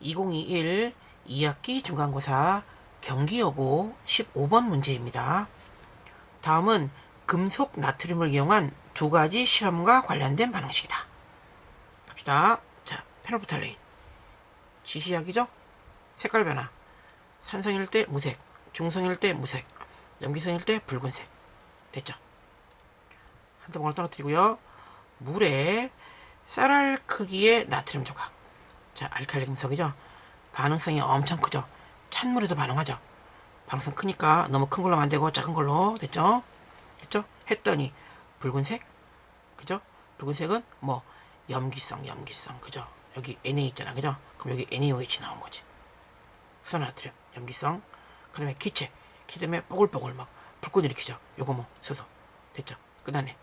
2021 2학기 중간고사 경기여고 15번 문제입니다. 다음은 금속 나트륨을 이용한 두 가지 실험과 관련된 반응식이다. 갑시다. 자, 페놀부탈레인. 지시약이죠? 색깔 변화. 산성일 때 무색, 중성일 때 무색, 염기성일 때 붉은색. 됐죠? 한 대봉을 떨어뜨리고요. 물에 쌀알 크기의 나트륨 조각. 자, 알칼리 금속이죠? 반응성이 엄청 크죠? 찬물에도 반응하죠? 반응성 크니까 너무 큰 걸로 안 되고 작은 걸로 됐죠? 됐죠? 했더니 붉은색? 그죠? 붉은색은 뭐 염기성, 염기성, 그죠? 여기 Na 있잖아, 그죠? 그럼 여기 NaOH 나온 거지. 수나트륨, 염기성. 그 다음에 기체. 그 다음에 뽀글뽀글 막 불꽃 일으키죠. 요거 뭐 수소. 됐죠? 끝났네.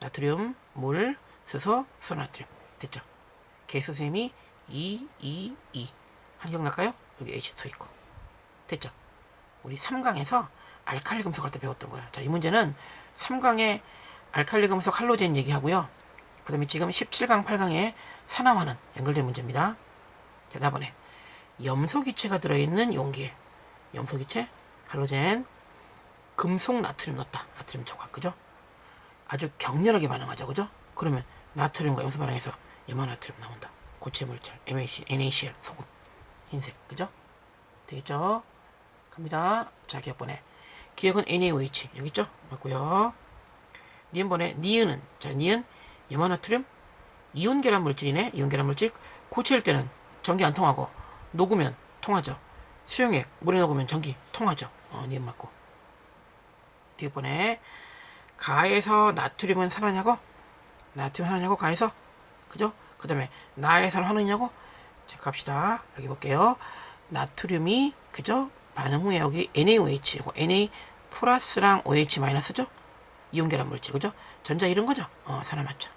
나트륨, 물, 수소, 수나트륨. 됐죠? 개수셈이 2, 2, 2. 한 기억날까요? 여기 H2 있고. 됐죠? 우리 3강에서 알칼리 금속 할 때 배웠던 거야. 자, 이 문제는 3강에 알칼리 금속 할로젠 얘기하고요. 그 다음에 지금 17강, 8강에 산화와는 연결된 문제입니다. 대답은에 염소기체가 들어있는 용기에 염소기체, 할로젠, 금속 나트륨 넣었다. 나트륨 조각, 그죠? 아주 격렬하게 반응하죠, 그죠? 그러면 나트륨과 염소 반응해서 염화 나트륨 나온다. 고체 물질, NaCl, 소금, 흰색, 그죠? 되겠죠? 갑니다. 자, 기억번에. 기억은 NaOH, 여기 있죠? 맞고요 니은번에, 니은은, 자, 니은, 염화나트륨, 이온 계란 물질이네. 이온 계란 물질. 고체일 때는 전기 안 통하고, 녹으면 통하죠. 수용액, 물에 녹으면 전기 통하죠. 어, 니은 맞고. 뒤번에, 가에서 나트륨은 산화냐고? 나트륨 산화냐고? 가에서? 그죠? 그 다음에, 나에서 환원이냐고? 자, 갑시다. 여기 볼게요. 나트륨이, 그죠? 반응 후에 여기 NaOH, Na 플러스랑 OH 마이너스죠? 이온 계란 물질, 그죠? 전자 이런 거죠? 어, 산화 맞죠?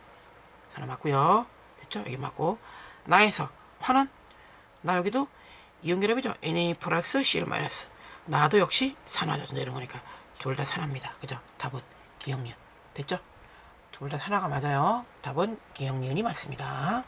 산화 맞고요 됐죠? 여기 맞고. 나에서 환원? 나 여기도 이온 계란이죠? Na 플러스 Cl 마이너스. 나도 역시 산화죠. 이런 거니까 둘 다 산화입니다. 그죠? 답은 기억니은. 됐죠? 둘 다 산화가 맞아요. 답은 기억니은이 맞습니다.